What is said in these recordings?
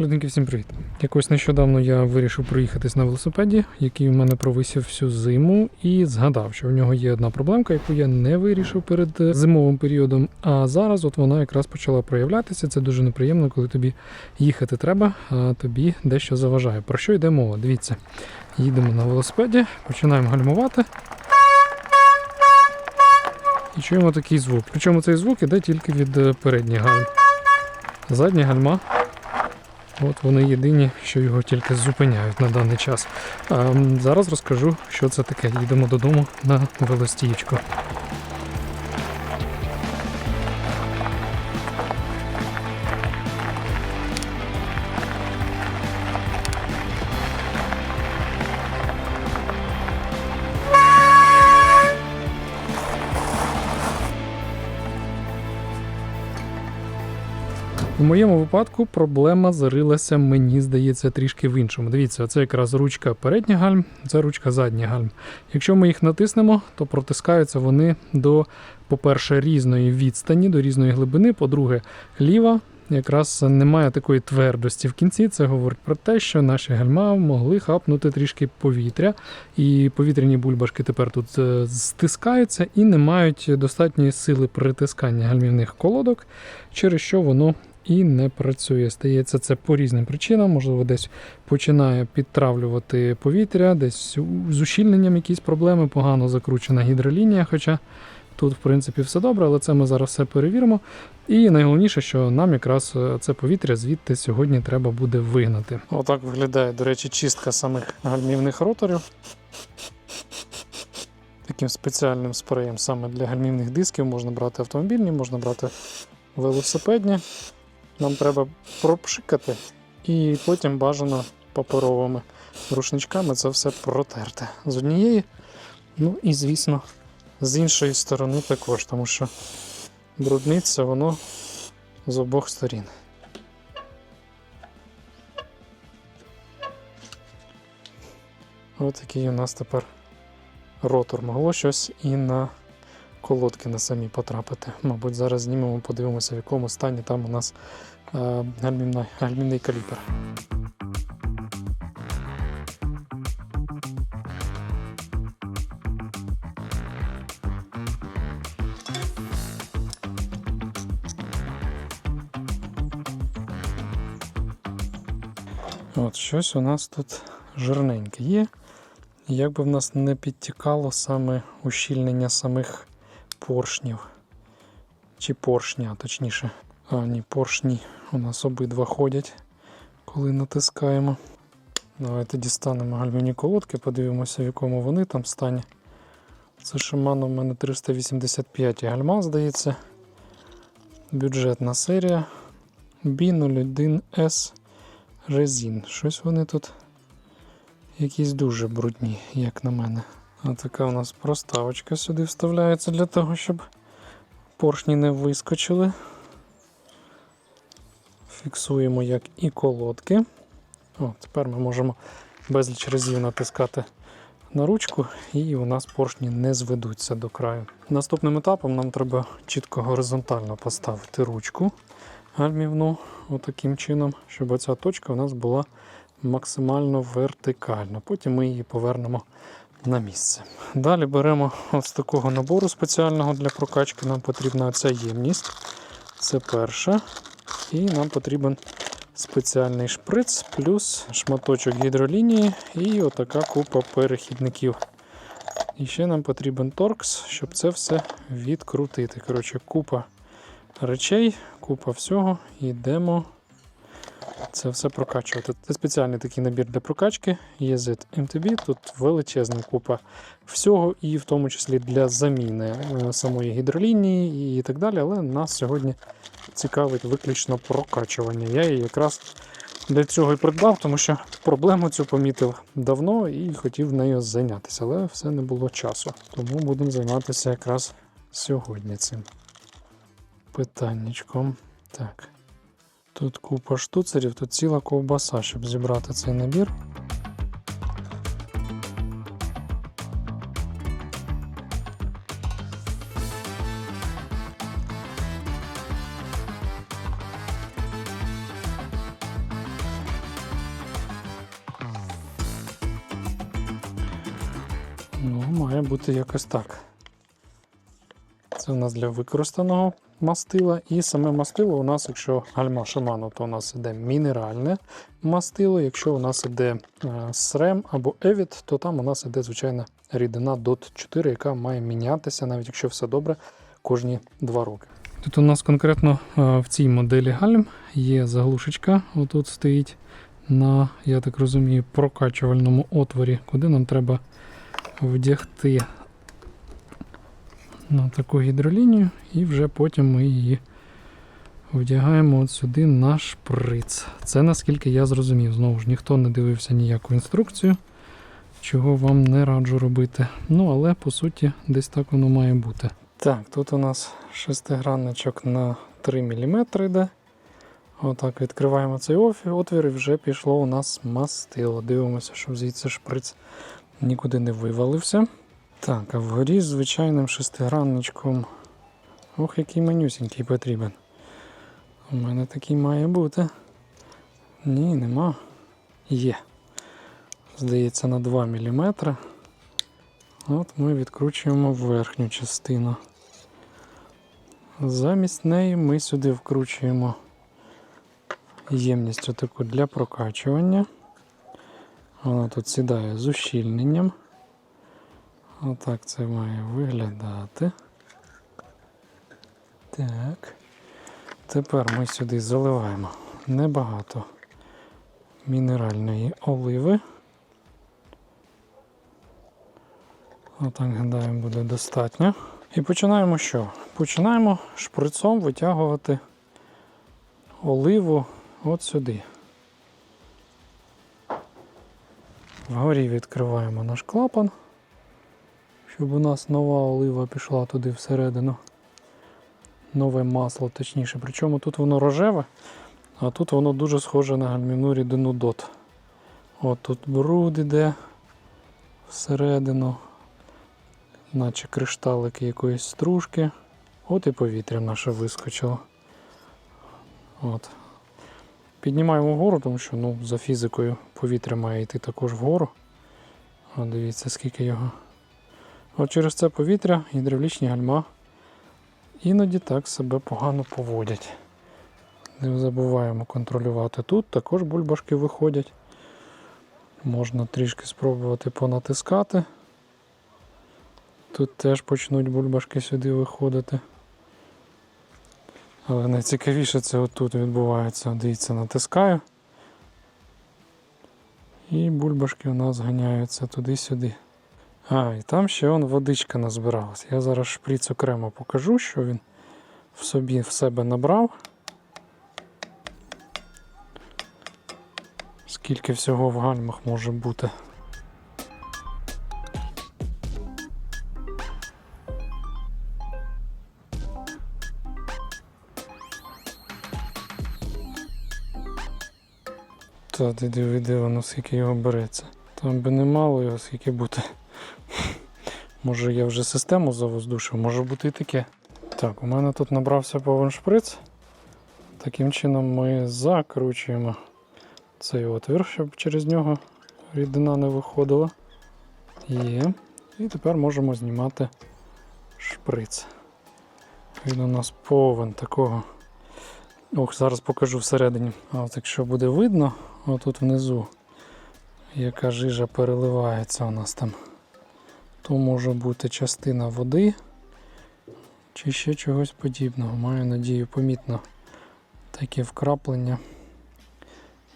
Людинки, всім привіт. Якось нещодавно я вирішив проїхатись на велосипеді, який у мене провисів всю зиму, і згадав, що в нього є одна проблемка, яку я не вирішив перед е, зимовим періодом. А зараз от вона якраз почала проявлятися. Це дуже неприємно, коли тобі їхати треба, а тобі дещо заважає. Про що йде мова? Дивіться, їдемо на велосипеді, починаємо гальмувати. І чуємо такий звук. Причому цей звук іде тільки від е, передніх гальм. Задні гальма От вони єдині, що його тільки зупиняють на даний час. А, зараз розкажу, що це таке. Їдемо додому на велостієчку. Моєму випадку проблема зарилася, мені здається, трішки в іншому. Дивіться, це якраз ручка передня гальм, це ручка задня гальм. Якщо ми їх натиснемо, то протискаються вони до, по-перше, різної відстані, до різної глибини. По-друге, ліва якраз немає такої твердості в кінці. Це говорить про те, що наші гальма могли хапнути трішки повітря, і повітряні бульбашки тепер тут е, стискаються і не мають достатньої сили притискання гальмівних колодок, через що воно і не працює. Стається це по різним причинам. Можливо, десь починає підтравлювати повітря, десь з ущільненням якісь проблеми, погано закручена гідролінія. Хоча тут, в принципі, все добре, але це ми зараз все перевіримо. І найголовніше, що нам якраз е, це повітря звідти сьогодні треба буде вигнати. Отак виглядає, до речі, чистка самих гальмівних роторів. Таким спеціальним спреєм саме для гальмівних дисків можна брати автомобільні, можна брати велосипедні. Нам треба пропшикати і потім бажано паперовими рушничками це все протерти. З однієї, ну і звісно, з іншої сторони також, тому що брудниться воно з обох сторін. Ось такий у нас тепер ротор. Могло щось і на колодки на самі потрапити. Мабуть, зараз знімемо, подивимося, в якому стані там у нас е, гальмівна, гальмівний калібр. От щось у нас тут жирненьке є. Як би в нас не підтікало саме ущільнення самих поршнів. Чи поршня, точніше. А, ні, поршні у нас обидва ходять, коли натискаємо. Давайте дістанемо гальмівні колодки, подивимося, в якому вони там стані. Це Shimano в мене 385 гальма, здається. Бюджетна серія B01S Resin. Щось вони тут якісь дуже брудні, як на мене. Така у нас проставочка сюди вставляється для того, щоб поршні не вискочили. Фіксуємо як і колодки. О, тепер ми можемо безліч разів натискати на ручку, і у нас поршні не зведуться до краю. Наступним етапом нам треба чітко горизонтально поставити ручку гальмівну, отаким чином, щоб оця точка у нас була максимально вертикальна. Потім ми її повернемо на місце. Далі беремо ось такого набору спеціального для прокачки. Нам потрібна ця ємність. Це перша. І нам потрібен спеціальний шприц, плюс шматочок гідролінії і отака купа перехідників. І ще нам потрібен торкс, щоб це все відкрутити. Коротше, купа речей, купа всього. Йдемо це все прокачувати. Це спеціальний такий набір для прокачки EZ MTB. Тут величезна купа всього, і в тому числі для заміни е, самої гідролінії і так далі. Але нас сьогодні цікавить виключно прокачування. Я її якраз для цього і придбав, тому що проблему цю помітив давно і хотів нею зайнятися, але все не було часу. Тому будемо займатися якраз сьогодні цим питаннячком. Так. Тут купа штуцерів, тут ціла ковбаса, щоб зібрати цей набір. Ну, має бути якось так. Це у нас для використаного мастила. І саме мастило у нас, якщо гальма Shimano, то у нас іде мінеральне мастило. Якщо у нас іде е, SRAM або EVIT, то там у нас іде звичайна рідина DOT 4, яка має мінятися, навіть якщо все добре, кожні 2 роки. Тут у нас конкретно е, в цій моделі гальм є заглушечка, отут стоїть на, я так розумію, прокачувальному отворі, куди нам треба вдягти на таку гідролінію, і вже потім ми її вдягаємо от сюди на шприц. Це наскільки я зрозумів. Знову ж ніхто не дивився ніяку інструкцію, чого вам не раджу робити. Ну, але по суті, десь так воно має бути. Так, тут у нас шестигранничок на 3 мм йде. Отак відкриваємо цей отвір і вже пішло у нас мастило. Дивимося, щоб звідси шприц нікуди не вивалився. Так, а вгорі з звичайним шестигранничком. Ох, який манюсінький потрібен. У мене такий має бути. Ні, нема. Є. Здається, на 2 мм. От ми відкручуємо верхню частину. Замість неї ми сюди вкручуємо ємність отаку для прокачування. Вона тут сідає з ущільненням. Отак це має виглядати. Так. Тепер ми сюди заливаємо небагато мінеральної оливи. Отак, гадаємо, буде достатньо. І починаємо що? Починаємо шприцом витягувати оливу от сюди. Вгорі відкриваємо наш клапан, щоб у нас нова олива пішла туди всередину. Нове масло, точніше. Причому тут воно рожеве, а тут воно дуже схоже на гальмівну рідину DOT. От тут бруд іде всередину, наче кришталики якоїсь стружки. От і повітря наше вискочило. От. Піднімаємо вгору, тому що ну, за фізикою повітря має йти також вгору. От дивіться, скільки його. От через це повітря гідравлічні гальма іноді так себе погано поводять. Не забуваємо контролювати. Тут також бульбашки виходять. Можна трішки спробувати понатискати. Тут теж почнуть бульбашки сюди виходити. Але найцікавіше це отут відбувається. Дивіться, натискаю. І бульбашки у нас ганяються туди-сюди. А, і там ще он водичка назбиралась. Я зараз шприц окремо покажу, що він в собі в себе набрав. Скільки всього в гальмах може бути. Та диви, де воно скільки його береться. Там би не мало його скільки бути. Може я вже систему завоздушив, може бути і таке. Так, у мене тут набрався повен шприц. Таким чином ми закручуємо цей отвір, щоб через нього рідина не виходила. Є. І тепер можемо знімати шприц. Він у нас повен такого. Ох, зараз покажу всередині. А от якщо буде видно, отут внизу, яка жижа переливається у нас там, то може бути частина води чи ще чогось подібного. Маю надію, помітно таке вкраплення.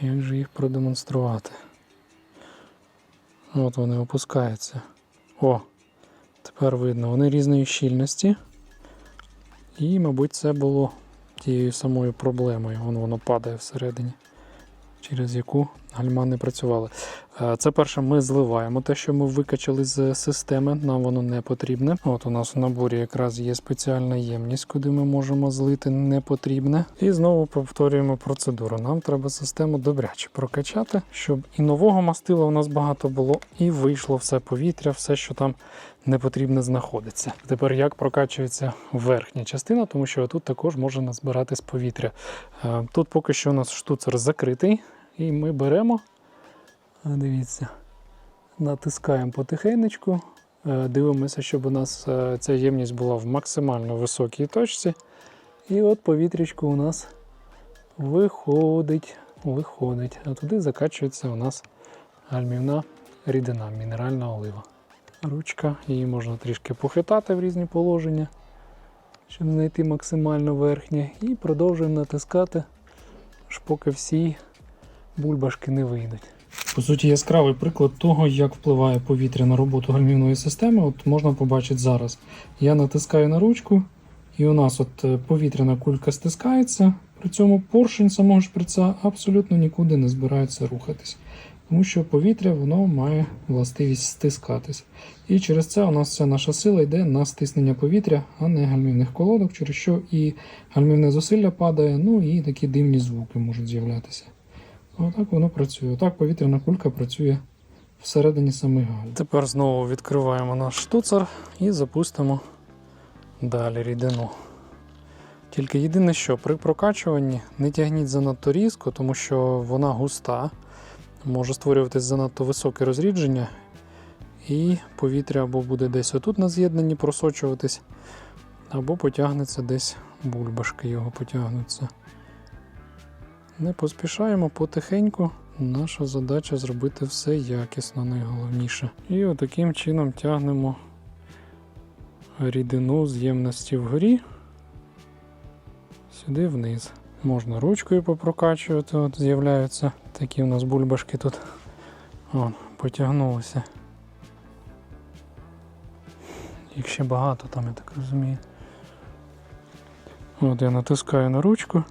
Як же їх продемонструвати? От вони опускаються. О, тепер видно, вони різної щільності. І, мабуть, це було тією самою проблемою. Вон воно падає всередині, через яку гальма не працювали. Е, Це перше, ми зливаємо те, що ми викачали з системи, нам воно не потрібне. От у нас в наборі якраз є спеціальна ємність, куди ми можемо злити непотрібне. І знову повторюємо процедуру. Нам треба систему добряче прокачати, щоб і нового мастила у нас багато було, і вийшло все повітря, все, що там не потрібне знаходиться. Тепер як прокачується верхня частина, тому що тут також може назбиратись повітря. Е, Тут поки що у нас штуцер закритий, і ми беремо. Дивіться, натискаємо потихенечку, Е, Дивимося, щоб у нас е, ця ємність була в максимально високій точці. І от повітрячко у нас виходить, виходить. А туди закачується у нас гальмівна рідина, мінеральна олива. Ручка, її можна трішки похитати в різні положення, щоб знайти максимально верхнє. І продовжуємо натискати, аж поки всі бульбашки не вийдуть. По суті, яскравий приклад того, як впливає повітря на роботу гальмівної системи, от можна побачити зараз. Я натискаю на ручку, і у нас от е, повітряна кулька стискається, при цьому поршень самого шприца абсолютно нікуди не збирається рухатись. Тому що повітря воно має властивість стискатись. І через це у нас вся наша сила йде на стиснення повітря, а не гальмівних колодок, через що і гальмівне зусилля падає, ну і такі димні звуки можуть з'являтися. Отак воно працює. Отак повітряна кулька працює всередині самих галь. Тепер знову відкриваємо наш штуцер і запустимо далі рідину. Тільки єдине, що при прокачуванні не тягніть занадто різко, тому що вона густа, може створюватись занадто високе розрідження, і повітря або буде десь отут на з'єднанні просочуватись, або потягнеться десь бульбашки його потягнуться. Не поспішаємо потихеньку. Наша задача зробити все якісно, найголовніше. І отаким чином тягнемо рідину з ємності вгорі сюди вниз. Можна ручкою попрокачувати, от з'являються такі у нас бульбашки тут. О, потягнулися. Їх ще багато там, я так розумію. От я натискаю на ручку.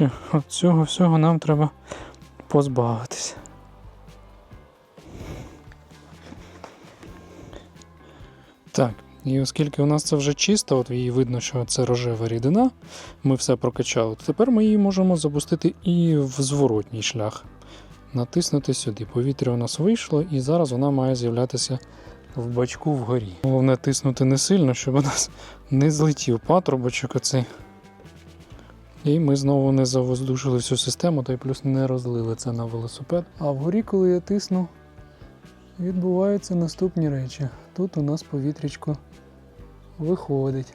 Ще от цього всього нам треба позбавитися. Так, і оскільки у нас це вже чисто, от її видно, що це рожева рідина, ми все прокачали, то тепер ми її можемо запустити і в зворотній шлях. Натиснути сюди. Повітря у нас вийшло, і зараз вона має з'являтися в бачку вгорі. Головне тиснути не сильно, щоб у нас не злетів патрубочок оцей. І ми знову не завоздушили всю систему, та й плюс не розлили це на велосипед. А вгорі, коли я тисну, відбуваються наступні речі. Тут у нас повітрячко виходить.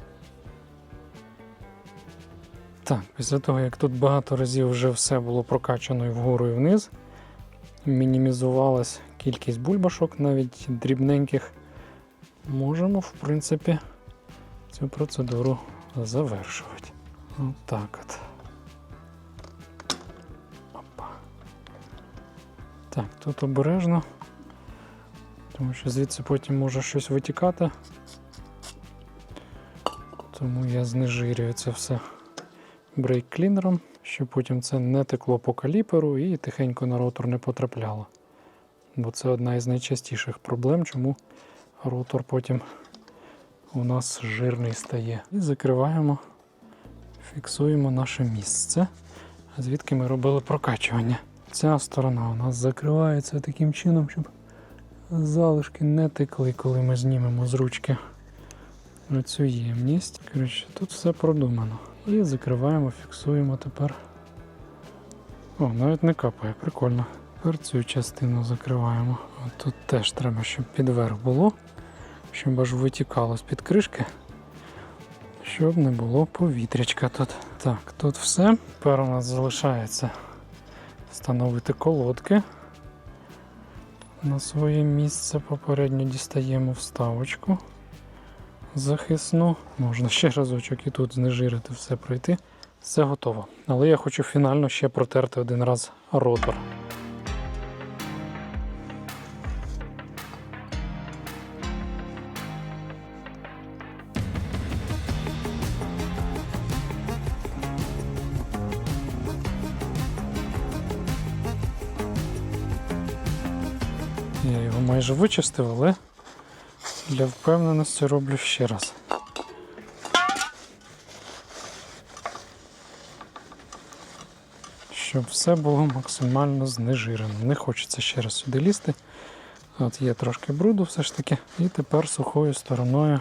Так, після того, як тут багато разів вже все було прокачано і вгору і вниз, мінімізувалась кількість бульбашок, навіть дрібненьких, можемо, в принципі, цю процедуру завершувати. Отак от. Опа. Так, тут обережно, тому що звідси потім може щось витікати. Тому я знежирюю це все брейк-клінером, щоб потім це не текло по каліперу і тихенько на ротор не потрапляло. Бо це одна із найчастіших проблем, чому ротор потім у нас жирний стає. І закриваємо фіксуємо наше місце, звідки ми робили прокачування. Ця сторона у нас закривається таким чином, щоб залишки не текли, коли ми знімемо з ручки оцю ємність. Коротше, тут все продумано. І закриваємо, фіксуємо тепер. О, навіть не капає, прикольно. Тепер цю частину закриваємо. От тут теж треба, щоб підверх було, щоб аж витікало з-під кришки щоб не було повітрячка тут. Так, тут все. Тепер у нас залишається встановити колодки. На своє місце попередньо дістаємо вставочку захисну. Можна ще разочок і тут знежирити, все пройти. Все готово. Але я хочу фінально ще протерти один раз ротор. Я його майже вичистив, але для впевненості роблю ще раз. Щоб все було максимально знежирено. Не хочеться ще раз сюди лізти. От є трошки бруду все ж таки. І тепер сухою стороною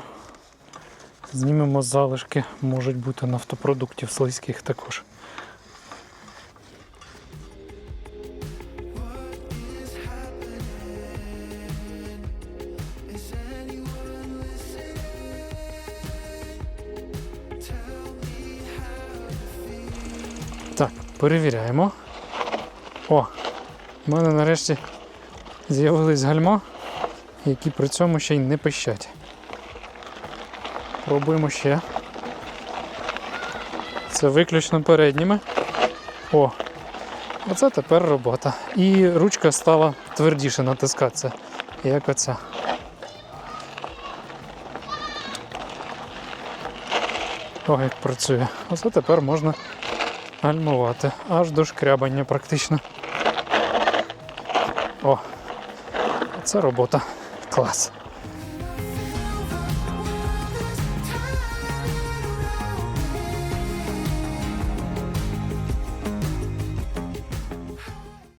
знімемо залишки, можуть бути нафтопродуктів слизьких також. Перевіряємо. О, в мене нарешті з'явились гальма, які при цьому ще й не пищать. Пробуємо ще. Це виключно передніми. О, оце тепер робота. І ручка стала твердіше натискатися, як оця. О, як працює. Оце тепер можна гальмувати. Аж до шкрябання практично. О, це робота. Клас.